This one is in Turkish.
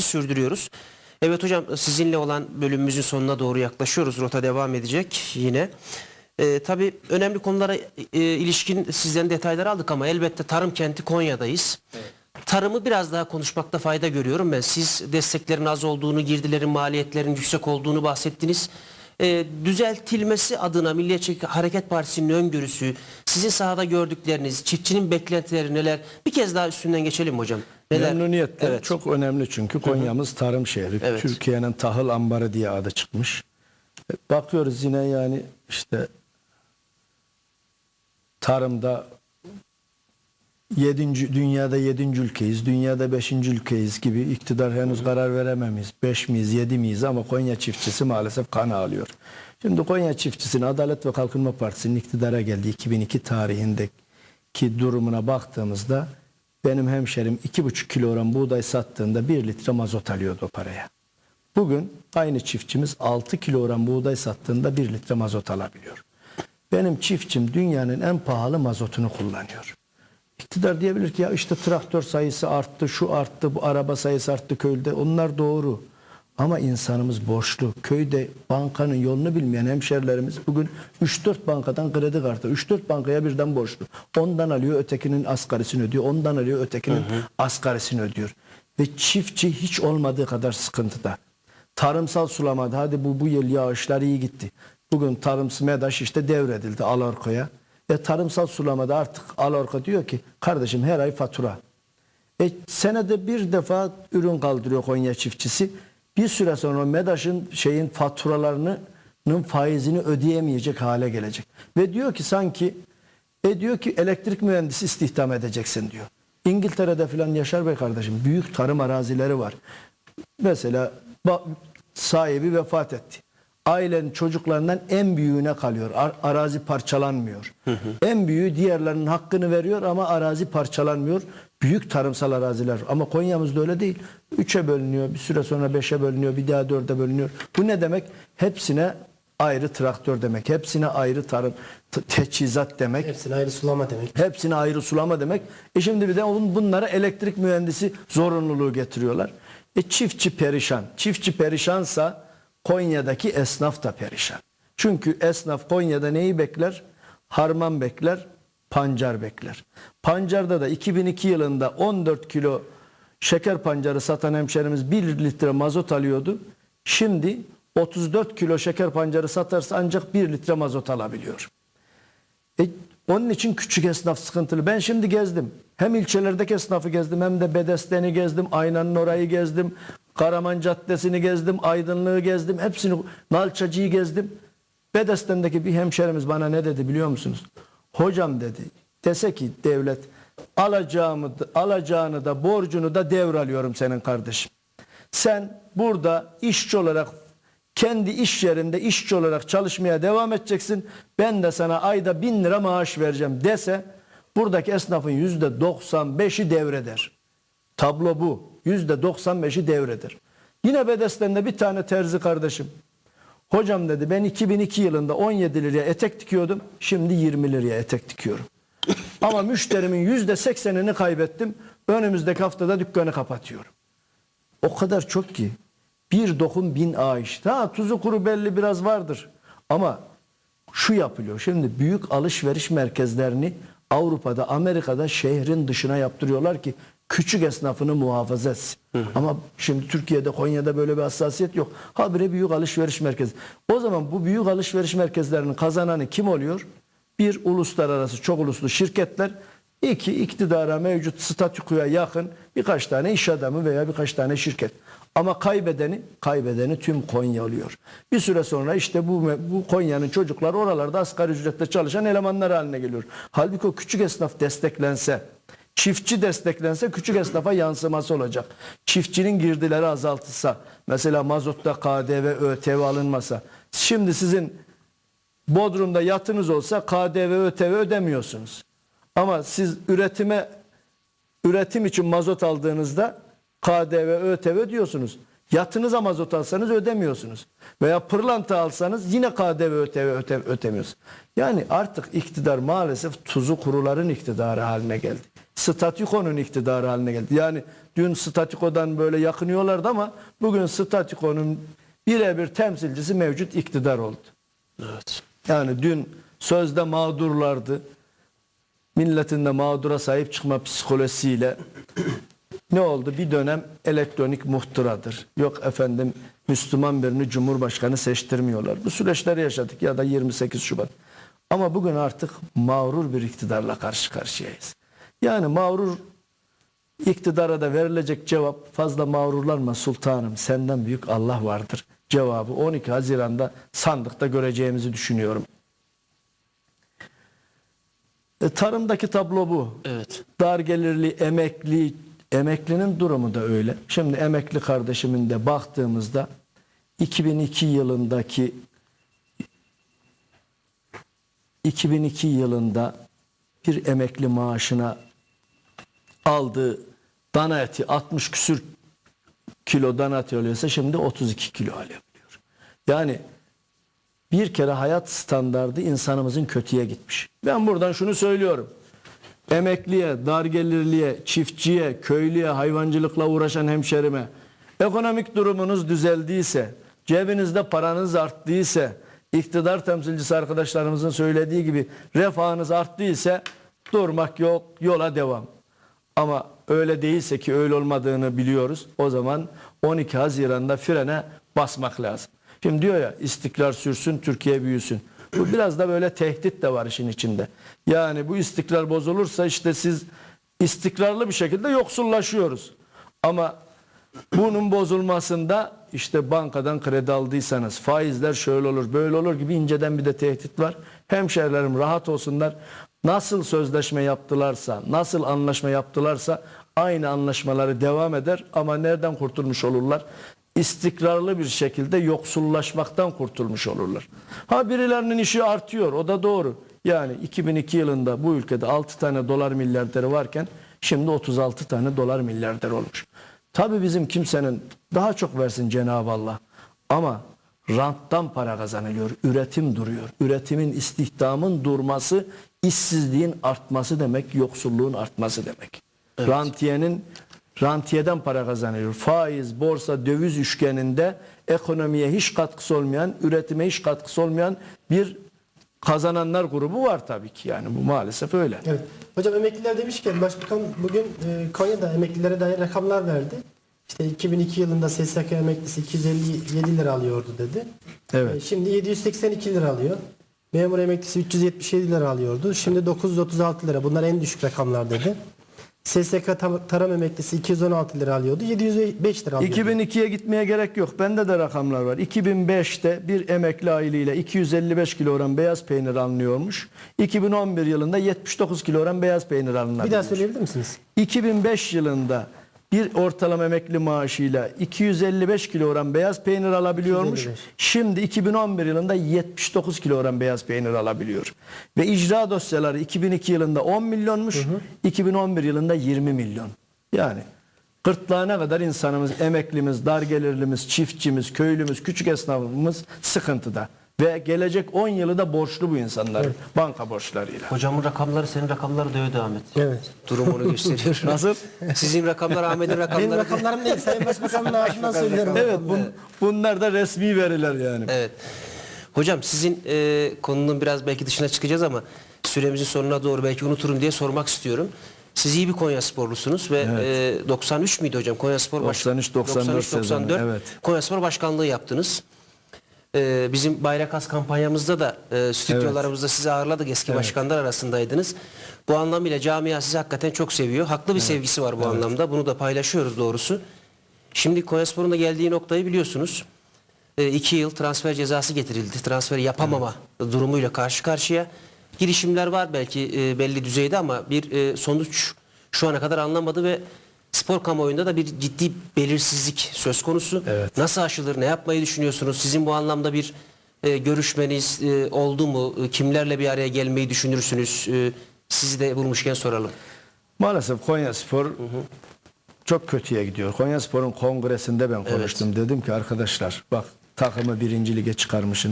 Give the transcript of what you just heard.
sürdürüyoruz. Evet hocam sizinle olan bölümümüzün sonuna doğru yaklaşıyoruz. Rota devam edecek yine. Ee, tabii önemli konulara e, ilişkin sizden detaylar aldık ama elbette tarım kenti Konya'dayız. Tarımı biraz daha konuşmakta fayda görüyorum ben. Siz desteklerin az olduğunu, girdilerin maliyetlerin yüksek olduğunu bahsettiniz. Ee, düzeltilmesi adına Milliyetçi Hareket Partisi'nin öngörüsü, sizin sahada gördükleriniz, çiftçinin beklentileri neler? Bir kez daha üstünden geçelim hocam. Neler? Memnuniyetle Evet. çok önemli çünkü Konya'mız tarım şehri. Evet. Türkiye'nin tahıl ambarı diye adı çıkmış. E, Bakıyoruz yine yani işte tarımda yedinci, dünyada yedinci ülkeyiz, dünyada beşinci ülkeyiz gibi iktidar henüz karar verememeyiz. Beş miyiz, yedi miyiz ama Konya çiftçisi maalesef kan ağlıyor. Şimdi Konya çiftçisinin Adalet ve Kalkınma Partisi'nin iktidara geldiği 2002 tarihindeki durumuna baktığımızda benim hemşerim 2,5 kilogram buğday sattığında 1 litre mazot alıyordu o paraya. Bugün aynı çiftçimiz 6 kilogram buğday sattığında 1 litre mazot alabiliyor. Benim çiftçim dünyanın en pahalı mazotunu kullanıyor. İktidar diyebilir ki ya işte traktör sayısı arttı, şu arttı, bu araba sayısı arttı köyde. Onlar doğru. Ama insanımız borçlu. Köyde bankanın yolunu bilmeyen hemşerilerimiz bugün 3-4 bankadan kredi kartı. 3-4 bankaya birden borçlu. Ondan alıyor ötekinin asgarisini ödüyor. Ondan alıyor ötekinin asgarisini ödüyor. Ve çiftçi hiç olmadığı kadar sıkıntıda. Tarımsal sulamada hadi bu bu yıl yağışlar iyi gitti. Bugün tarımsal MEDAŞ işte devredildi Alarko'ya. E tarımsal sulamada artık Alarko diyor ki kardeşim her ay fatura. E, senede bir defa ürün kaldırıyor Konya çiftçisi. Bir süre sonra MEDAŞ'ın şeyin faturalarının faizini ödeyemeyecek hale gelecek. Ve diyor ki sanki e diyor ki elektrik mühendisi istihdam edeceksin diyor. İngiltere'de filan Yaşar Bey kardeşim büyük tarım arazileri var. Mesela sahibi vefat etti. Ailenin çocuklarından en büyüğüne kalıyor. Ar- arazi parçalanmıyor. En büyüğü diğerlerinin hakkını veriyor ama arazi parçalanmıyor. Büyük tarımsal araziler. Ama Konya'mızda öyle değil. Üçe bölünüyor. Bir süre sonra beşe bölünüyor. Bir daha dörde bölünüyor. Bu ne demek? Hepsine ayrı traktör demek. Hepsine ayrı tarım te- teçhizat demek. Hepsine ayrı sulama demek. Hepsine ayrı sulama demek. E şimdi bir de onun bunlara elektrik mühendisi zorunluluğu getiriyorlar. E çiftçi perişan. Çiftçi perişansa Konya'daki esnaf da perişan. Çünkü esnaf Konya'da neyi bekler? Harman bekler, pancar bekler. Pancarda da 2002 yılında 14 kilo şeker pancarı satan hemşerimiz 1 litre mazot alıyordu. Şimdi 34 kilo şeker pancarı satarsa ancak 1 litre mazot alabiliyor. E, onun için küçük esnaf sıkıntılı. Ben şimdi gezdim. Hem ilçelerdeki esnafı gezdim hem de Bedesten'i gezdim. Aynanın orayı gezdim. Karaman Caddesi'ni gezdim. Aydınlığı gezdim. Hepsini Nalçacı'yı gezdim. Bedesten'deki bir hemşerimiz bana ne dedi biliyor musunuz? Hocam dedi. Dese ki devlet alacağımı alacağını da borcunu da devralıyorum senin kardeşim. Sen burada işçi olarak kendi iş yerinde işçi olarak çalışmaya devam edeceksin. Ben de sana ayda bin lira maaş vereceğim dese buradaki esnafın yüzde 95'i devreder. Tablo bu. Yüzde 95'i devreder. Yine Bedesten'de bir tane terzi kardeşim. Hocam dedi ben 2002 yılında 17 liraya etek dikiyordum. Şimdi 20 liraya etek dikiyorum. Ama müşterimin yüzde 80'ini kaybettim. Önümüzdeki haftada dükkanı kapatıyorum. O kadar çok ki. Bir dokun bin ağaç. Ha tuzu kuru belli biraz vardır. Ama şu yapılıyor. Şimdi büyük alışveriş merkezlerini Avrupa'da, Amerika'da şehrin dışına yaptırıyorlar ki küçük esnafını muhafaza etsin. Ama şimdi Türkiye'de, Konya'da böyle bir hassasiyet yok. Habire büyük alışveriş merkezi. O zaman bu büyük alışveriş merkezlerinin kazananı kim oluyor? Bir uluslararası çok uluslu şirketler, iki iktidara mevcut statükoya yakın birkaç tane iş adamı veya birkaç tane şirket. Ama kaybedeni, kaybedeni tüm Konya oluyor. Bir süre sonra işte bu, bu Konya'nın çocuklar oralarda asgari ücretle çalışan elemanlar haline geliyor. Halbuki o küçük esnaf desteklense, çiftçi desteklense küçük esnafa yansıması olacak. Çiftçinin girdileri azaltılsa, mesela mazotta KDV, ÖTV alınmasa, şimdi sizin Bodrum'da yatınız olsa KDV, ÖTV ödemiyorsunuz. Ama siz üretime üretim için mazot aldığınızda KDV, ÖTV ödüyorsunuz. Yatınıza mazot alsanız ödemiyorsunuz. Veya pırlanta alsanız yine KDV, ÖTV öte, ödemiyorsunuz. Yani artık iktidar maalesef tuzu kuruların iktidarı haline geldi. Statükonun iktidarı haline geldi. Yani dün statükodan böyle yakınıyorlardı ama bugün statükonun birebir temsilcisi mevcut iktidar oldu. Evet. Yani dün sözde mağdurlardı. Milletin de mağdura sahip çıkma psikolojisiyle ne oldu? Bir dönem elektronik muhtıradır. Yok efendim Müslüman birini Cumhurbaşkanı seçtirmiyorlar. Bu süreçleri yaşadık ya da 28 Şubat. Ama bugün artık mağrur bir iktidarla karşı karşıyayız. Yani mağrur iktidara da verilecek cevap fazla mağrurlanma sultanım senden büyük Allah vardır cevabı 12 Haziran'da sandıkta göreceğimizi düşünüyorum. E, tarımdaki tablo bu. Evet. Dar gelirli emekli emeklinin durumu da öyle. Şimdi emekli kardeşimin de baktığımızda 2002 yılındaki 2002 yılında bir emekli maaşına aldığı dana eti 60 küsür kilo dana eti alıyorsa şimdi 32 kilo alabiliyor. Yani bir kere hayat standardı insanımızın kötüye gitmiş. Ben buradan şunu söylüyorum. Emekliye, dar gelirliye, çiftçiye, köylüye, hayvancılıkla uğraşan hemşerime ekonomik durumunuz düzeldiyse, cebinizde paranız arttıysa, iktidar temsilcisi arkadaşlarımızın söylediği gibi refahınız arttıysa durmak yok, yola devam. Ama öyle değilse ki öyle olmadığını biliyoruz. O zaman 12 Haziran'da frene basmak lazım. Şimdi diyor ya istikrar sürsün, Türkiye büyüsün. Bu biraz da böyle tehdit de var işin içinde. Yani bu istikrar bozulursa işte siz istikrarlı bir şekilde yoksullaşıyoruz. Ama bunun bozulmasında işte bankadan kredi aldıysanız faizler şöyle olur böyle olur gibi inceden bir de tehdit var. Hemşehrilerim rahat olsunlar. Nasıl sözleşme yaptılarsa, nasıl anlaşma yaptılarsa aynı anlaşmaları devam eder ama nereden kurtulmuş olurlar? İstikrarlı bir şekilde yoksullaşmaktan kurtulmuş olurlar. Ha birilerinin işi artıyor o da doğru. Yani 2002 yılında bu ülkede 6 tane dolar milyarderi varken şimdi 36 tane dolar milyarder olmuş. Tabii bizim kimsenin daha çok versin Cenab-ı Allah. Ama ranttan para kazanılıyor. Üretim duruyor. Üretimin, istihdamın durması, işsizliğin artması demek, yoksulluğun artması demek. Rantiyenin rantiyeden para kazanıyor. Faiz, borsa, döviz üçgeninde ekonomiye hiç katkısı olmayan, üretime hiç katkısı olmayan bir kazananlar grubu var tabii ki. Yani bu maalesef öyle. Evet. Hocam emekliler demişken Başbakan bugün e, Konya'da emeklilere dair rakamlar verdi. İşte 2002 yılında SSK emeklisi 257 lira alıyordu dedi. Evet. E, şimdi 782 lira alıyor. Memur emeklisi 377 lira alıyordu. Şimdi 936 lira. Bunlar en düşük rakamlar dedi. SSK taram emeklisi 216 lira alıyordu. 705 lira alıyordu. 2002'ye gitmeye gerek yok. Bende de rakamlar var. 2005'te bir emekli aileyle 255 kilogram beyaz peynir alınıyormuş. 2011 yılında 79 kilogram beyaz peynir alınabiliyor. Bir daha söyleyebilir misiniz? 2005 yılında bir ortalama emekli maaşıyla 255 kilogram beyaz peynir alabiliyormuş. 255. Şimdi 2011 yılında 79 kilogram beyaz peynir alabiliyor. Ve icra dosyaları 2002 yılında 10 milyonmuş, 2011 yılında 20 milyon. Yani gırtlağına kadar insanımız, emeklimiz, dar gelirlimiz, çiftçimiz, köylümüz, küçük esnafımız sıkıntıda. Ve gelecek 10 yılı da borçlu bu insanlar banka borçlarıyla. Hocamın rakamları senin rakamları dövdü Ahmet. Evet. Durumunu gösteriyor. Nasıl? Sizin rakamlar Ahmet'in Benim rakamları. rakamlarım değil. Sayın Başbakan'ın maaşından söylüyorum. Evet bun- bunlar da resmi veriler yani. Evet. Hocam sizin e, konunun biraz belki dışına çıkacağız ama süremizin sonuna doğru belki unuturum diye sormak istiyorum. Siz iyi bir Konya sporlusunuz ve e, 93 müydü hocam Konya Spor baş- 93-94 sezonu, evet. Konya Spor başkanlığı yaptınız. E, bizim Bayrak As kampanyamızda da e, stüdyolarımızda sizi ağırladık eski başkanlar arasındaydınız. Bu anlamıyla camia sizi hakikaten çok seviyor. Haklı bir sevgisi var bu anlamda. Bunu da paylaşıyoruz doğrusu. Şimdi Konyaspor'un da geldiği noktayı biliyorsunuz. E, iki yıl transfer cezası getirildi. Transfer yapamama durumuyla karşı karşıya. Girişimler var belki e, belli düzeyde ama bir e, sonuç şu ana kadar anlamadı ve spor kamuoyunda da bir ciddi belirsizlik söz konusu. Evet. Nasıl aşılır, ne yapmayı düşünüyorsunuz? Sizin bu anlamda bir e, görüşmeniz e, oldu mu? E, kimlerle bir araya gelmeyi düşünürsünüz? E, sizi de bulmuşken soralım. Maalesef Konya Spor çok kötüye gidiyor. Konya Spor'un kongresinde ben konuştum. Dedim ki arkadaşlar bak takımı birinci lige çıkarmışsın.